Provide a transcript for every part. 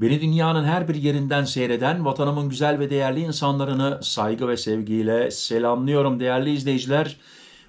Beni dünyanın her bir yerinden seyreden vatanımın güzel ve değerli insanlarını saygı ve sevgiyle selamlıyorum değerli izleyiciler.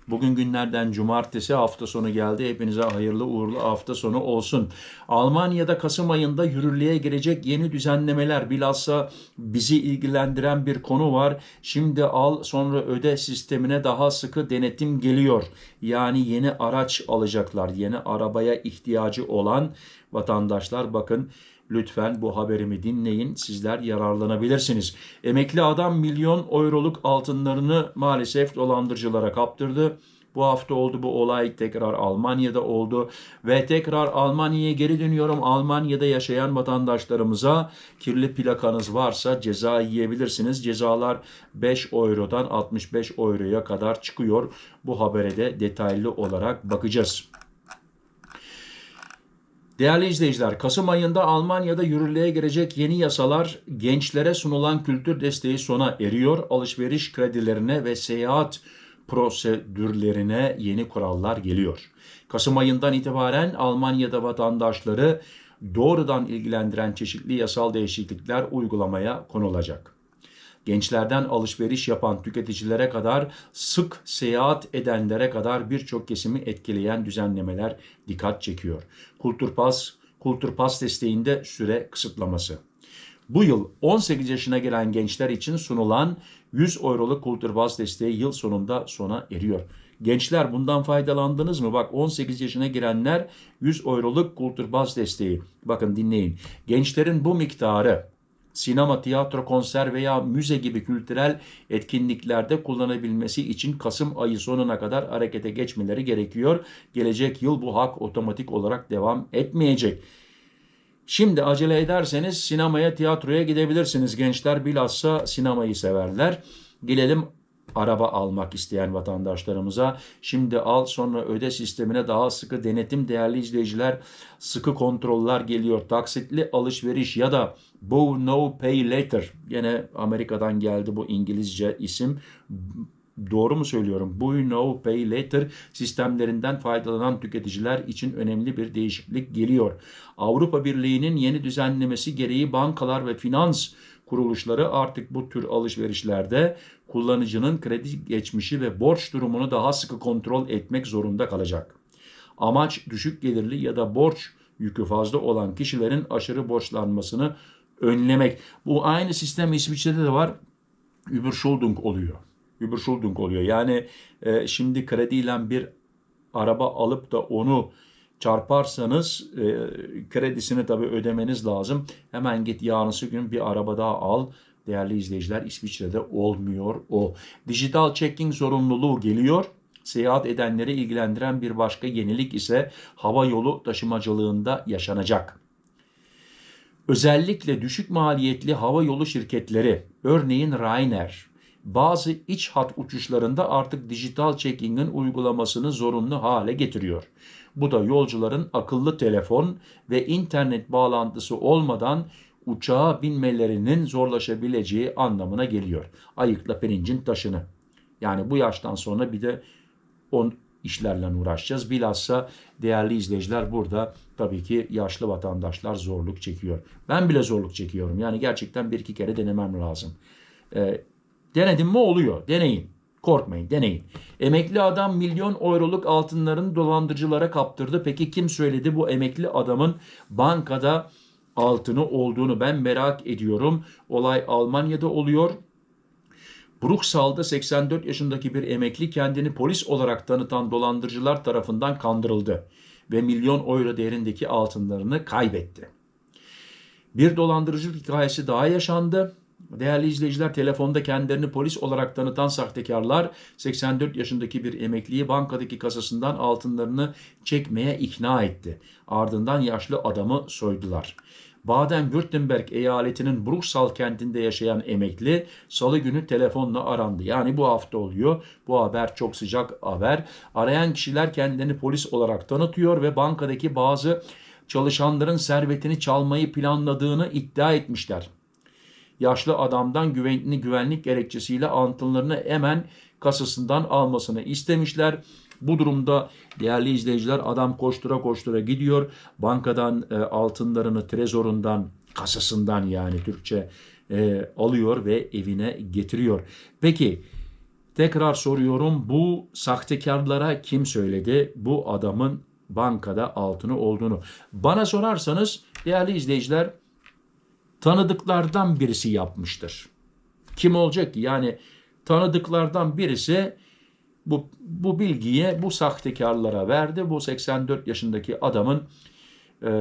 Bugün günlerden cumartesi hafta sonu geldi. Hepinize hayırlı uğurlu hafta sonu olsun. Almanya'da Kasım ayında yürürlüğe girecek yeni düzenlemeler bilhassa bizi ilgilendiren bir konu var. Şimdi al sonra öde sistemine daha sıkı denetim geliyor. Yani yeni araç alacaklar. Yeni arabaya ihtiyacı olan vatandaşlar bakın Lütfen bu haberimi dinleyin. Sizler yararlanabilirsiniz. Emekli adam milyon euroluk altınlarını maalesef dolandırıcılara kaptırdı. Bu hafta oldu bu olay tekrar Almanya'da oldu ve tekrar Almanya'ya geri dönüyorum. Almanya'da yaşayan vatandaşlarımıza kirli plakanız varsa ceza yiyebilirsiniz. Cezalar 5 eurodan 65 euroya kadar çıkıyor. Bu habere de detaylı olarak bakacağız. Değerli izleyiciler, Kasım ayında Almanya'da yürürlüğe girecek yeni yasalar gençlere sunulan kültür desteği sona eriyor. Alışveriş kredilerine ve seyahat prosedürlerine yeni kurallar geliyor. Kasım ayından itibaren Almanya'da vatandaşları doğrudan ilgilendiren çeşitli yasal değişiklikler uygulamaya konulacak gençlerden alışveriş yapan tüketicilere kadar sık seyahat edenlere kadar birçok kesimi etkileyen düzenlemeler dikkat çekiyor. Kulturpas, Kulturpas desteğinde süre kısıtlaması. Bu yıl 18 yaşına gelen gençler için sunulan 100 euroluk Kulturbaz desteği yıl sonunda sona eriyor. Gençler bundan faydalandınız mı? Bak 18 yaşına girenler 100 euroluk Kulturbaz desteği. Bakın dinleyin. Gençlerin bu miktarı sinema, tiyatro, konser veya müze gibi kültürel etkinliklerde kullanabilmesi için Kasım ayı sonuna kadar harekete geçmeleri gerekiyor. Gelecek yıl bu hak otomatik olarak devam etmeyecek. Şimdi acele ederseniz sinemaya, tiyatroya gidebilirsiniz. Gençler bilhassa sinemayı severler. Gelelim araba almak isteyen vatandaşlarımıza şimdi al sonra öde sistemine daha sıkı denetim değerli izleyiciler sıkı kontroller geliyor. Taksitli alışveriş ya da Buy No Pay Later yine Amerika'dan geldi bu İngilizce isim doğru mu söylüyorum? Buy No Pay Later sistemlerinden faydalanan tüketiciler için önemli bir değişiklik geliyor. Avrupa Birliği'nin yeni düzenlemesi gereği bankalar ve finans kuruluşları artık bu tür alışverişlerde kullanıcının kredi geçmişi ve borç durumunu daha sıkı kontrol etmek zorunda kalacak. Amaç düşük gelirli ya da borç yükü fazla olan kişilerin aşırı borçlanmasını önlemek. Bu aynı sistem İsviçre'de de var. Überschuldung oluyor. Überschuldung oluyor. Yani e, şimdi krediyle bir araba alıp da onu çarparsanız e, kredisini tabii ödemeniz lazım. Hemen git yarınsı gün bir araba daha al. Değerli izleyiciler İsviçre'de olmuyor o. Dijital checking zorunluluğu geliyor. Seyahat edenleri ilgilendiren bir başka yenilik ise hava yolu taşımacılığında yaşanacak. Özellikle düşük maliyetli hava yolu şirketleri, örneğin Ryanair, bazı iç hat uçuşlarında artık dijital checking'in uygulamasını zorunlu hale getiriyor. Bu da yolcuların akıllı telefon ve internet bağlantısı olmadan uçağa binmelerinin zorlaşabileceği anlamına geliyor. Ayıkla pirincin taşını. Yani bu yaştan sonra bir de on işlerle uğraşacağız. Bilhassa değerli izleyiciler burada tabii ki yaşlı vatandaşlar zorluk çekiyor. Ben bile zorluk çekiyorum. Yani gerçekten bir iki kere denemem lazım. E, denedim mi oluyor. Deneyin. Korkmayın, deneyin. Emekli adam milyon euroluk altınların dolandırıcılara kaptırdı. Peki kim söyledi bu emekli adamın bankada altını olduğunu ben merak ediyorum. Olay Almanya'da oluyor. Bruxell'da 84 yaşındaki bir emekli kendini polis olarak tanıtan dolandırıcılar tarafından kandırıldı ve milyon euro değerindeki altınlarını kaybetti. Bir dolandırıcılık hikayesi daha yaşandı. Değerli izleyiciler telefonda kendilerini polis olarak tanıtan sahtekarlar 84 yaşındaki bir emekliyi bankadaki kasasından altınlarını çekmeye ikna etti. Ardından yaşlı adamı soydular. Baden-Württemberg eyaletinin Bruxelles kentinde yaşayan emekli salı günü telefonla arandı. Yani bu hafta oluyor. Bu haber çok sıcak haber. Arayan kişiler kendilerini polis olarak tanıtıyor ve bankadaki bazı çalışanların servetini çalmayı planladığını iddia etmişler yaşlı adamdan güvenlik, güvenlik gerekçesiyle altınlarını hemen kasasından almasını istemişler. Bu durumda değerli izleyiciler adam koştura koştura gidiyor. Bankadan e, altınlarını trezorundan kasasından yani Türkçe e, alıyor ve evine getiriyor. Peki tekrar soruyorum bu sahtekarlara kim söyledi bu adamın bankada altını olduğunu? Bana sorarsanız değerli izleyiciler tanıdıklardan birisi yapmıştır. Kim olacak ki? Yani tanıdıklardan birisi bu, bu bilgiyi bu sahtekarlara verdi. Bu 84 yaşındaki adamın e,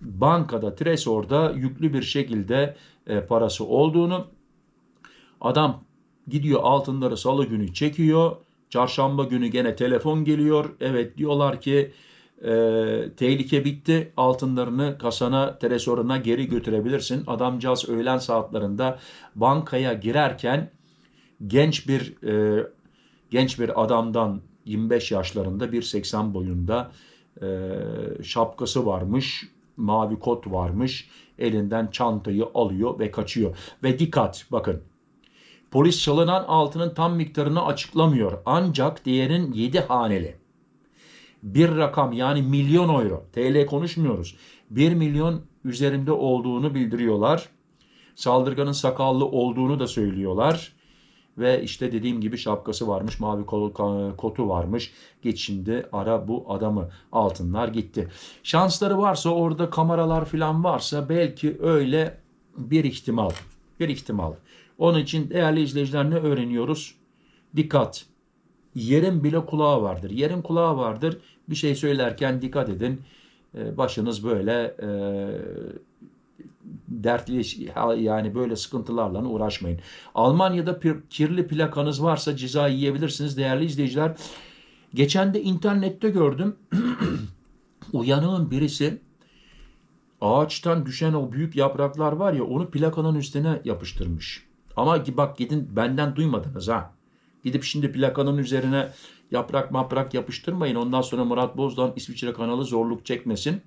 bankada, Tresor'da yüklü bir şekilde e, parası olduğunu, adam gidiyor altınları salı günü çekiyor, çarşamba günü gene telefon geliyor. Evet diyorlar ki e, tehlike bitti, altınlarını kasana, Tresor'una geri götürebilirsin. Adamcağız öğlen saatlerinde bankaya girerken genç bir e, genç bir adamdan 25 yaşlarında 1.80 boyunda e, şapkası varmış, mavi kot varmış. Elinden çantayı alıyor ve kaçıyor. Ve dikkat bakın. Polis çalınan altının tam miktarını açıklamıyor. Ancak değerin 7 haneli. Bir rakam yani milyon euro. TL konuşmuyoruz. 1 milyon üzerinde olduğunu bildiriyorlar. Saldırganın sakallı olduğunu da söylüyorlar. Ve işte dediğim gibi şapkası varmış, mavi kotu varmış. Git şimdi ara bu adamı. Altınlar gitti. Şansları varsa orada kameralar falan varsa belki öyle bir ihtimal. Bir ihtimal. Onun için değerli izleyiciler ne öğreniyoruz? Dikkat. Yerin bile kulağı vardır. Yerin kulağı vardır. Bir şey söylerken dikkat edin. Başınız böyle dertli yani böyle sıkıntılarla uğraşmayın. Almanya'da kirli plakanız varsa ceza yiyebilirsiniz değerli izleyiciler. Geçen de internette gördüm. Uyanığın birisi ağaçtan düşen o büyük yapraklar var ya onu plakanın üstüne yapıştırmış. Ama bak gidin benden duymadınız ha. Gidip şimdi plakanın üzerine yaprak maprak yapıştırmayın. Ondan sonra Murat Bozdağ'ın İsviçre kanalı zorluk çekmesin.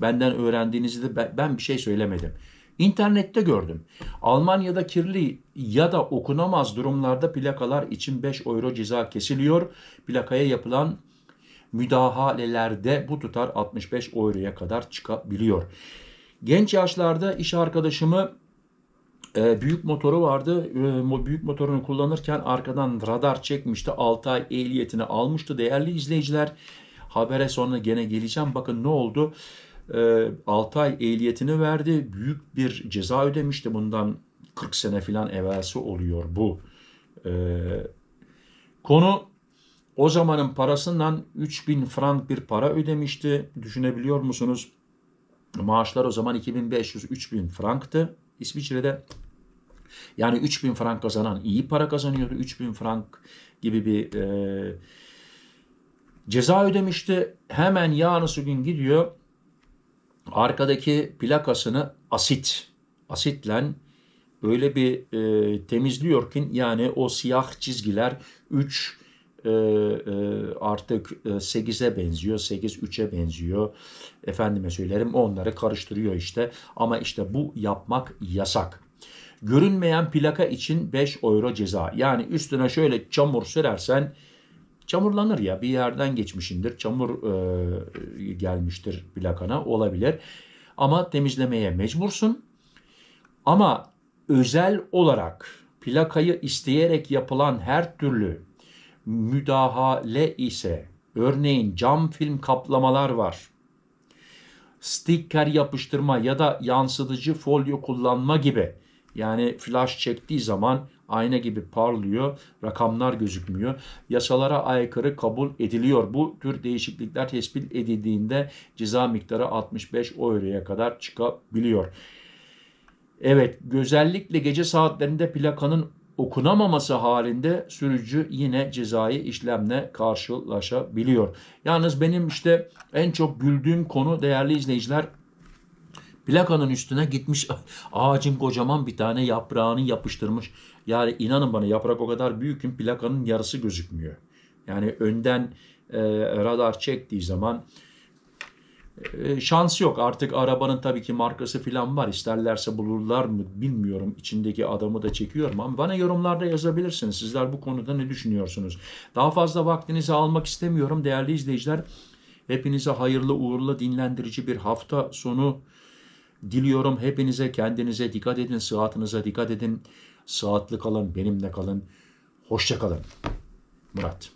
Benden öğrendiğinizi de ben bir şey söylemedim. İnternette gördüm. Almanya'da kirli ya da okunamaz durumlarda plakalar için 5 euro ceza kesiliyor. Plakaya yapılan müdahalelerde bu tutar 65 euroya kadar çıkabiliyor. Genç yaşlarda iş arkadaşımı e, büyük motoru vardı. E, büyük motorunu kullanırken arkadan radar çekmişti. 6 ay ehliyetini almıştı. Değerli izleyiciler habere sonra gene geleceğim. Bakın ne oldu? 6 ay ehliyetini verdi. Büyük bir ceza ödemişti. Bundan 40 sene filan evvelsi oluyor bu. Konu o zamanın parasından 3000 frank bir para ödemişti. Düşünebiliyor musunuz? Maaşlar o zaman 2500-3000 franktı İsviçre'de. Yani 3000 frank kazanan iyi para kazanıyordu. 3000 frank gibi bir e, ceza ödemişti. Hemen yarın gün gidiyor arkadaki plakasını asit, asitle öyle bir e, temizliyor ki yani o siyah çizgiler 3 e, e, artık e, 8'e benziyor, 8 3'e benziyor. Efendime söylerim onları karıştırıyor işte. Ama işte bu yapmak yasak. Görünmeyen plaka için 5 euro ceza. Yani üstüne şöyle çamur sürersen Çamurlanır ya bir yerden geçmişindir. Çamur e, gelmiştir plakana olabilir. Ama temizlemeye mecbursun. Ama özel olarak plakayı isteyerek yapılan her türlü müdahale ise örneğin cam film kaplamalar var. Sticker yapıştırma ya da yansıtıcı folyo kullanma gibi yani flash çektiği zaman ayna gibi parlıyor, rakamlar gözükmüyor. Yasalara aykırı kabul ediliyor. Bu tür değişiklikler tespit edildiğinde ceza miktarı 65 euroya kadar çıkabiliyor. Evet, özellikle gece saatlerinde plakanın okunamaması halinde sürücü yine cezai işlemle karşılaşabiliyor. Yalnız benim işte en çok güldüğüm konu değerli izleyiciler Plakanın üstüne gitmiş ağacın kocaman bir tane yaprağını yapıştırmış. Yani inanın bana yaprak o kadar büyük ki plakanın yarısı gözükmüyor. Yani önden e, radar çektiği zaman E, şans yok. Artık arabanın tabii ki markası falan var. İsterlerse bulurlar mı bilmiyorum. İçindeki adamı da çekiyorum ama bana yorumlarda yazabilirsiniz. Sizler bu konuda ne düşünüyorsunuz? Daha fazla vaktinizi almak istemiyorum değerli izleyiciler. Hepinize hayırlı uğurlu dinlendirici bir hafta sonu diliyorum. Hepinize kendinize dikkat edin. Sıhhatinize dikkat edin. Sıhhatli kalın. Benimle kalın. Hoşça kalın. Murat.